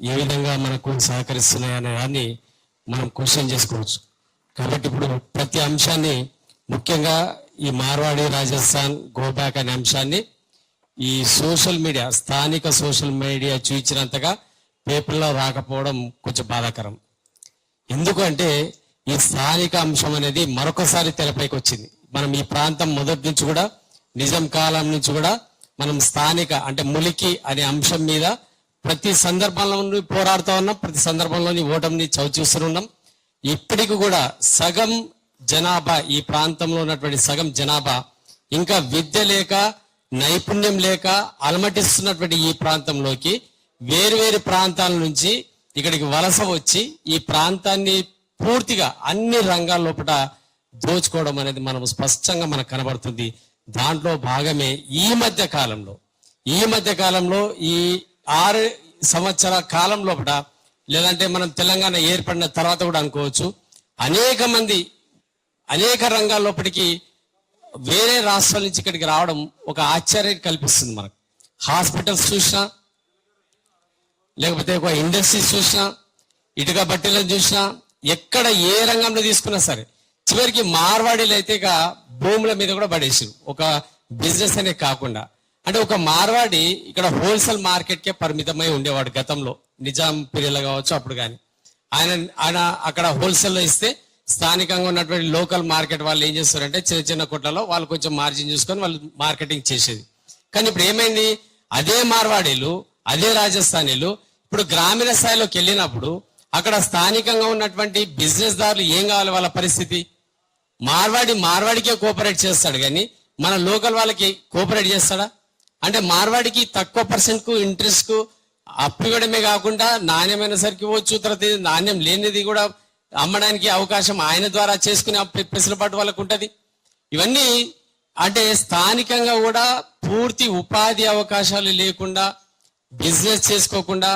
ఏ విధంగా మనకు సహకరిస్తున్నాయి దాన్ని మనం క్వశ్చన్ చేసుకోవచ్చు. కాబట్టి ఇప్పుడు ప్రతి అంశాన్ని ముఖ్యంగా ఈ మార్వాడి రాజస్థాన్ గోబ్యాక్ అనే అంశాన్ని ఈ సోషల్ మీడియా స్థానిక సోషల్ మీడియా చూపించినంతగా పేపర్లో రాకపోవడం కొంచెం బాధాకరం. ఎందుకంటే ఈ స్థానిక అంశం అనేది మరొకసారి తెరపైకి వచ్చింది. మనం ఈ ప్రాంతం మొదటి నుంచి కూడా నిజం కాలం నుంచి కూడా మనం స్థానిక అంటే ములికి అనే అంశం మీద ప్రతి సందర్భంలో పోరాడుతూ ఉన్నాం. ప్రతి సందర్భంలోని ఓటమిని చవిచూస్తున్నాం ఇప్పటికి కూడా సగం జనాభా ఈ ప్రాంతంలో ఉన్నటువంటి సగం జనాభా ఇంకా విద్య లేక నైపుణ్యం లేక అలమటిస్తున్నటువంటి ఈ ప్రాంతంలోకి వేరువేరు ప్రాంతాల నుంచి ఇక్కడికి వలస వచ్చి ఈ ప్రాంతాన్ని పూర్తిగా అన్ని రంగాల లోపల దోచుకోవడం అనేది మనం స్పష్టంగా మనకు కనబడుతుంది. దాంట్లో భాగమే ఈ మధ్య కాలంలో. ఈ మధ్య కాలంలో ఈ ఆరు సంవత్సర కాలం లోపల లేదంటే మనం తెలంగాణ ఏర్పడిన తర్వాత కూడా అనుకోవచ్చు అనేక మంది అనేక రంగాల లోపలికి వేరే రాష్ట్రాల నుంచి ఇక్కడికి రావడం ఒక ఆశ్చర్యం కల్పిస్తుంది మనకు. హాస్పిటల్స్ చూసినా లేకపోతే ఒక ఇండస్ట్రీస్ చూసినా ఇటుక బట్టలను చూసినా ఎక్కడ ఏ రంగంలో తీసుకున్నా సరే చివరికి మార్వాడీలు అయితే ఇక భూముల మీద కూడా పడేసారు ఒక బిజినెస్ అనే కాకుండా. అంటే ఒక మార్వాడి ఇక్కడ హోల్సేల్ మార్కెట్కే పరిమితమై ఉండేవాడు గతంలో. నిజాం పీరియడ్లో కావచ్చు అప్పుడు కానీ ఆయన ఆయన అక్కడ హోల్సేల్లో ఇస్తే స్థానికంగా ఉన్నటువంటి లోకల్ మార్కెట్ వాళ్ళు ఏం చేస్తారంటే చిన్న చిన్న కొట్లలో వాళ్ళు కొంచెం మార్జిన్ చూసుకొని వాళ్ళు మార్కెటింగ్ చేసేది. కానీ ఇప్పుడు ఏమైంది? అదే మార్వాడీలు అదే రాజస్థానీలు ఇప్పుడు గ్రామీణ స్థాయిలోకి వెళ్ళినప్పుడు అక్కడ స్థానికంగా ఉన్నటువంటి బిజినెస్ దారులు ఏం కావాలి వాళ్ళ పరిస్థితి? మార్వాడి మార్వాడికే కోఆపరేట్ చేస్తాడు కానీ మన లోకల్ వాళ్ళకి కోఆపరేట్ చేస్తాడా? అంటే మార్వాడికి తక్కువ పర్సెంట్కు ఇంట్రెస్ట్కు అప్పు ఇవ్వడమే కాకుండా నాణ్యమైన సరికి ఇవ్వచ్చు తర్వాత నాణ్యం లేనిది కూడా అమ్మడానికి అవకాశం ఆయన ద్వారా చేసుకునే పెసలుబాటు వాళ్ళకు ఉంటది. ఇవన్నీ అంటే స్థానికంగా కూడా పూర్తి ఉపాధి అవకాశాలు లేకుండా బిజినెస్ చేసుకోకుండా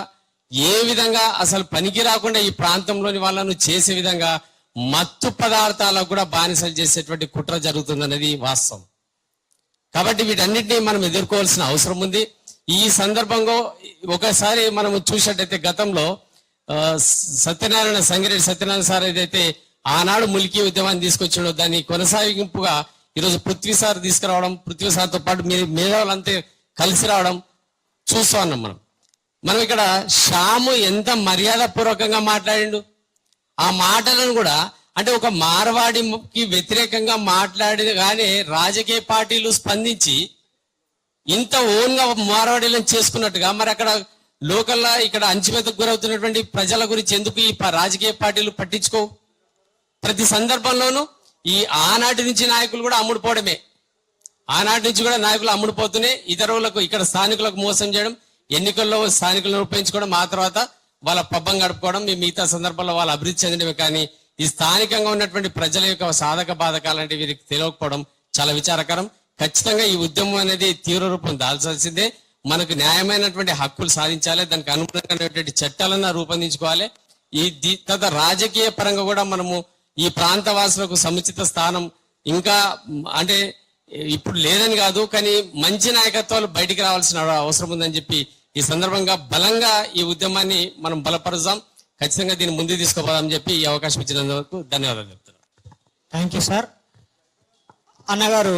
ఏ విధంగా అసలు పనికి రాకుండా ఈ ప్రాంతంలోని వాళ్ళను చేసే విధంగా మత్తు పదార్థాలకు కూడా బానిసలు చేసేటువంటి కుట్ర జరుగుతుందన్నది వాస్తవం. కాబట్టి వీటన్నిటినీ మనం ఎదుర్కోవాల్సిన అవసరం ఉంది. ఈ సందర్భంగా ఒకసారి మనం చూసినట్టయితే గతంలో సత్యనారాయణ సంగిరెడ్డి సత్యనారాయణ సార్ ఏదైతే ఆనాడు ములికి ఉద్యమాన్ని తీసుకొచ్చాడో దాన్ని కొనసాగింపుగా ఈరోజు పృథ్వీ సార్ తీసుకురావడం పృథ్వీ సార్తో పాటు మీ మేధావులంతా కలిసి రావడం చూస్తా ఉన్నాం మనం. మనం ఇక్కడ శ్యాము ఎంత మర్యాద పూర్వకంగా మాట్లాడిండు? ఆ మాటలను కూడా అంటే ఒక మార్వాడికి వ్యతిరేకంగా మాట్లాడిన కానీ రాజకీయ పార్టీలు స్పందించి ఇంత ఓన్గా మార్వాడీలను చేసుకున్నట్టుగా మరి అక్కడ లోకల్లా ఇక్కడ అంచుమెతకు గురవుతున్నటువంటి ప్రజల గురించి ఎందుకు ఈ రాజకీయ పార్టీలు పట్టించుకోవు ప్రతి సందర్భంలోనూ ఈ ఆనాటి నుంచి నాయకులు కూడా అమ్ముడుపోవడమే. ఆనాటి నుంచి కూడా నాయకులు అమ్ముడుపోతూనే ఇతరులకు ఇక్కడ స్థానికులకు మోసం చేయడం ఎన్నికల్లో స్థానికులను ఉపయోగించుకోవడం ఆ తర్వాత వాళ్ళ పబ్బం గడుపుకోవడం ఈ మిగతా సందర్భంలో వాళ్ళు అభివృద్ధి చెందడమే కానీ ఈ స్థానికంగా ఉన్నటువంటి ప్రజల యొక్క సాధక బాధకాలంటే వీరికి తెలియకపోవడం చాలా విచారకరం. ఖచ్చితంగా ఈ ఉద్యమం అనేది తీవ్ర రూపం దాల్చాల్సిందే. మనకు న్యాయమైనటువంటి హక్కులు సాధించాలి దానికి అనుగుణమైనటువంటి చట్టాలను రూపొందించుకోవాలి. ఈ ది- తద రాజకీయ పరంగా కూడా మనము ఈ ప్రాంత వాసులకు సముచిత స్థానం ఇంకా అంటే ఇప్పుడు లేదని కాదు కానీ మంచి నాయకత్వాలు బయటికి రావాల్సిన అవసరం ఉందని చెప్పి ఈ సందర్భంగా బలంగా ఈ ఉద్యమాన్ని మనం బలపరుద్దాం. ఖచ్చితంగా దీన్ని ముందు తీసుకుపోదామని చెప్పి ఈ అవకాశం ఇచ్చినందుకు ధన్యవాదాలు చెప్తున్నాను. థ్యాంక్ యూ సార్ అన్నగారు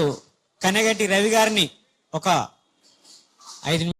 కనగట్టి రవి గారిని ఒక ఐదు